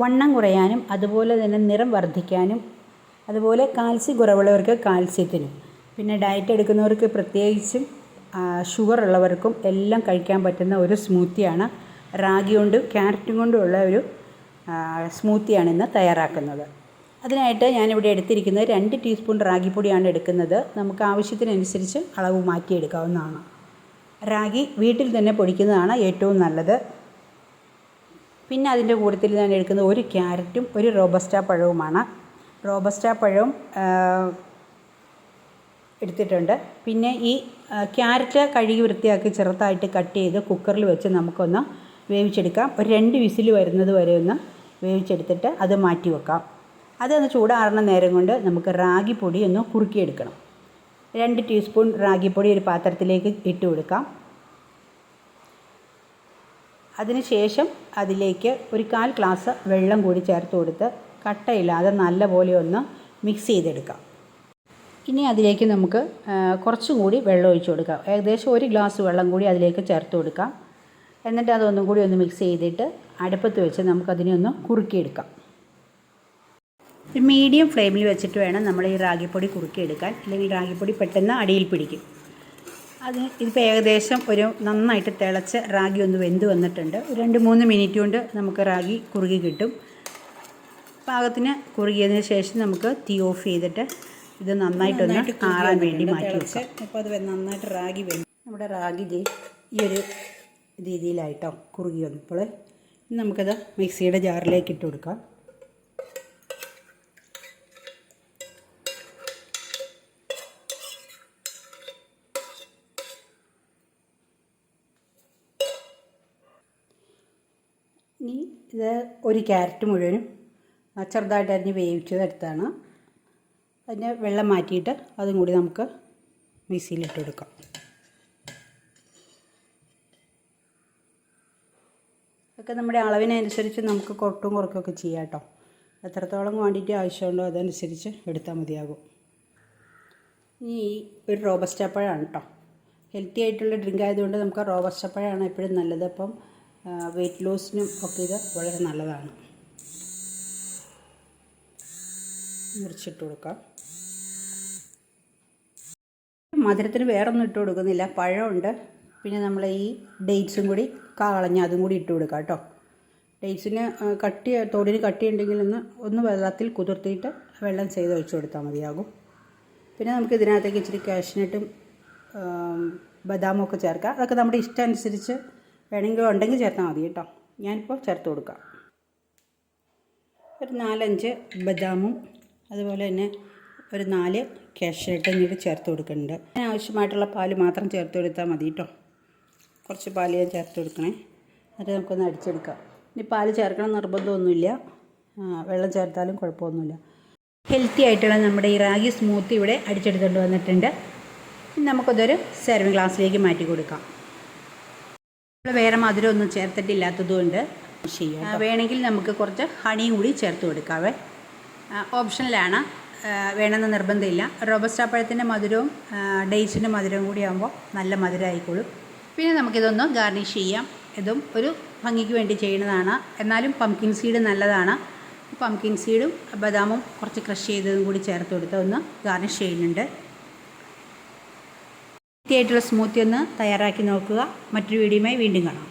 വണ്ണം കുറയാനും അതുപോലെ തന്നെ നിറം വർദ്ധിക്കാനും അതുപോലെ കാൽസ്യം കുറവുള്ളവർക്ക് കാൽസ്യത്തിനും. പിന്നെ ഡയറ്റ് എടുക്കുന്നവർക്ക് പ്രത്യേകിച്ചും ഷുഗർ ഉള്ളവർക്കും എല്ലാം കഴിക്കാൻ പറ്റുന്ന ഒരു സ്മൂത്തിയാണ് റാഗി കൊണ്ടും ക്യാരറ്റും കൊണ്ടുള്ള ഒരു സ്മൂത്തിയാണ് ഇന്ന് തയ്യാറാക്കുന്നത്. അതിനായിട്ട് ഞാനിവിടെ എടുത്തിരിക്കുന്നത് രണ്ട് ടീസ്പൂൺ റാഗിപ്പൊടിയാണ് എടുക്കുന്നത്. നമുക്ക് ആവശ്യത്തിനനുസരിച്ച് അളവ് മാറ്റിയെടുക്കാവുന്നതാണ്. റാഗി വീട്ടിൽ തന്നെ പൊടിക്കുന്നതാണ് ഏറ്റവും നല്ലത്. പിന്നെ അതിന്റെ കൂട്ടത്തിൽ ഞാൻ എടുക്കുന്നത് ഒരു ക്യാരറ്റും ഒരു റോബസ്റ്റ പഴവുമാണ്. റോബസ്റ്റ പഴവും എടുത്തിട്ടുണ്ട്. പിന്നെ ഈ ക്യാരറ്റ് കഴുകി വൃത്തിയാക്കി ചെറുതായിട്ട് കട്ട് ചെയ്ത് കുക്കറിൽ വെച്ച് നമുക്കൊന്ന് വേവിച്ചെടുക്കാം. ഒരു രണ്ട് വിസിൽ വരുന്നത് വരെ ഒന്ന് വേവിച്ചെടുത്തിട്ട് അത് മാറ്റി വെക്കാം. അതൊന്ന് ചൂടാറുന്ന നേരം കൊണ്ട് നമുക്ക് റാഗി പൊടി ഒന്ന് കുറുക്കിയെടുക്കണം. രണ്ട് ടീസ്പൂൺ റാഗിപ്പൊടി ഒരു പാത്രത്തിലേക്ക് ഇട്ട് കൊടുക്കാം. അതിനുശേഷം അതിലേക്ക് ഒരു കാൽ ഗ്ലാസ് വെള്ളം കൂടി ചേർത്ത് കൊടുത്ത് കട്ടയില്ലാതെ നല്ലപോലെ ഒന്ന് മിക്സ് ചെയ്തെടുക്കാം. ഇനി അതിലേക്ക് നമുക്ക് കുറച്ചും കൂടി വെള്ളം ഒഴിച്ചു കൊടുക്കാം. ഏകദേശം ഒരു ഗ്ലാസ് വെള്ളം കൂടി അതിലേക്ക് ചേർത്ത് കൊടുക്കാം. എന്നിട്ട് അതൊന്നും കൂടി ഒന്ന് മിക്സ് ചെയ്തിട്ട് അടുപ്പത്ത് വെച്ച് നമുക്കതിനെ ഒന്ന് കുറുക്കിയെടുക്കാം. മീഡിയം ഫ്ലെയിമിൽ വെച്ചിട്ട് വേണം നമ്മൾ ഈ റാഗിപ്പൊടി കുറുക്കിയെടുക്കാൻ. അല്ലെങ്കിൽ റാഗിപ്പൊടി പെട്ടെന്ന് അടിയിൽ പിടിക്കും. അത് ഇതിപ്പോൾ ഏകദേശം ഒരു നന്നായിട്ട് തിളച്ച് റാഗി ഒന്ന് വെന്ത് വന്നിട്ടുണ്ട്. ഒരു രണ്ട് മൂന്ന് മിനിറ്റ് കൊണ്ട് നമുക്ക് റാഗി കുറുകി കിട്ടും. പാകത്തിന് കുറുകിയതിന് ശേഷം നമുക്ക് തീ ഓഫ് ചെയ്തിട്ട് ഇത് നന്നായിട്ടൊന്ന് ആറാൻ വേണ്ടി മാറ്റി വെക്കാം. അപ്പോൾ അത് നന്നായിട്ട് റാഗി വെന്ത് നമ്മുടെ റാഗി ഈ ഒരു രീതിയിലായിട്ടോ കുറുകി വന്നപ്പോൾ. നമുക്കത് മിക്സിയുടെ ജാറിലേക്ക് ഇട്ട് കൊടുക്കാം. ഇനി ഇത് ഒരു ക്യാരറ്റ് മുഴുവനും ചെറുതായിട്ട് അരിഞ്ഞ് വേവിച്ചതെടുത്താണ് അതിന്റെ വെള്ളം മാറ്റിയിട്ട് അതും കൂടി നമുക്ക് മിക്സിയിലിട്ട് കൊടുക്കാം. അതൊക്കെ നമ്മുടെ അളവിനനുസരിച്ച് നമുക്ക് കൊട്ടും കുറക്കൊക്കെ ചെയ്യാം കേട്ടോ എത്രത്തോളം ക്വാണ്ടിറ്റി ആവശ്യമുണ്ടോ അതനുസരിച്ച് എടുത്താൽ മതിയാകും. ഇനി ഈ ഒരു റോബസ്റ്റപ്പഴമാണ് കേട്ടോ ഹെൽത്തി ആയിട്ടുള്ള ഡ്രിങ്ക് ആയതുകൊണ്ട് നമുക്ക് റോബസ്റ്റപ്പഴമാണ് എപ്പോഴും നല്ലത്. അപ്പം വെയിറ്റ് ലോസിനും ഒക്കെ ഇത് വളരെ നല്ലതാണ്. മുറിച്ചിട്ട് കൊടുക്കാം. മധുരത്തിന് വേറൊന്നും ഇട്ട് കൊടുക്കുന്നില്ല. പഴമുണ്ട്. പിന്നെ നമ്മൾ ഈ ഡേറ്റ്സും കൂടി കളഞ്ഞ് അതും കൂടി ഇട്ട് കൊടുക്കാം കേട്ടോ. ഡേറ്റ്സിന് കട്ടി തോടിന് കട്ടി ഉണ്ടെങ്കിൽ ഒന്ന് ഒന്ന് വെള്ളത്തിൽ കുതിർത്തിയിട്ട് വെള്ളം ചെയ്ത് ഒഴിച്ച് കൊടുത്താൽ മതിയാകും. പിന്നെ നമുക്ക് ഇതിനകത്തേക്ക് ഇച്ചിരി കാഷ്നട്ടും ബദാമും ഒക്കെ ചേർക്കാം. അതൊക്കെ നമ്മുടെ ഇഷ്ടം അനുസരിച്ച് വേണമെങ്കിൽ ഉണ്ടെങ്കിൽ ചേർത്താൽ മതി കേട്ടോ. ഞാനിപ്പോൾ ചേർത്ത് കൊടുക്കാം. ഒരു നാലഞ്ച് ബദാമും അതുപോലെ തന്നെ ഒരു നാല് കാഷ്നട്ടും കൂടി ചേർത്ത് കൊടുക്കുന്നുണ്ട്. അതിന് ആവശ്യമായിട്ടുള്ള പാൽ മാത്രം ചേർത്ത് കൊടുത്താൽ മതി കേട്ടോ. കുറച്ച് പാൽ ഞാൻ ചേർത്ത് കൊടുക്കണേ. എന്നിട്ട് നമുക്കൊന്ന് അടിച്ചെടുക്കാം. ഇനി പാൽ ചേർക്കണം നിർബന്ധമൊന്നുമില്ല. വെള്ളം ചേർത്താലും കുഴപ്പമൊന്നുമില്ല. ഹെൽത്തി ആയിട്ടുള്ള നമ്മുടെ ഈ റാഗി സ്മൂത്ത് ഇവിടെ അടിച്ചെടുത്തുകൊണ്ട് വന്നിട്ടുണ്ട്. നമുക്കതൊരു സെർവിങ് ഗ്ലാസ്സിലേക്ക് മാറ്റി കൊടുക്കാം. നമ്മൾ വേറെ മധുരമൊന്നും ചേർത്തിട്ടില്ലാത്തതുകൊണ്ട് ചെയ്യാം വേണമെങ്കിൽ നമുക്ക് കുറച്ച് ഹണിയും കൂടി ചേർത്ത് കൊടുക്കാവേ. ഓപ്ഷനിലാണ് വേണമെന്ന് നിർബന്ധമില്ല. റോബസ്റ്റ പഴത്തിന്റെ മധുരവും ഡേറ്റ്സിന്റെ മധുരവും കൂടി ആകുമ്പോൾ നല്ല മധുരമായിക്കോളും പിന്നെ നമുക്കിതൊന്ന് ഗാർണിഷ് ചെയ്യാം. ഇതും ഒരു ഭംഗിക്ക് വേണ്ടി ചെയ്യുന്നതാണ്. എന്നാലും പംകിൻ സീഡ് നല്ലതാണ്. പംകിൻ സീഡും ബദാമും കുറച്ച് ക്രഷ് ചെയ്തതും കൂടി ചേർത്ത് കൊടുത്ത് ഒന്ന് ഗാർണിഷ് ചെയ്യുന്നുണ്ട്. ആയിട്ടുള്ള സ്മൂത്തി ഒന്ന് തയ്യാറാക്കി നോക്കുക. മറ്റൊരു വീഡിയോയുമായി വീണ്ടും കാണാം.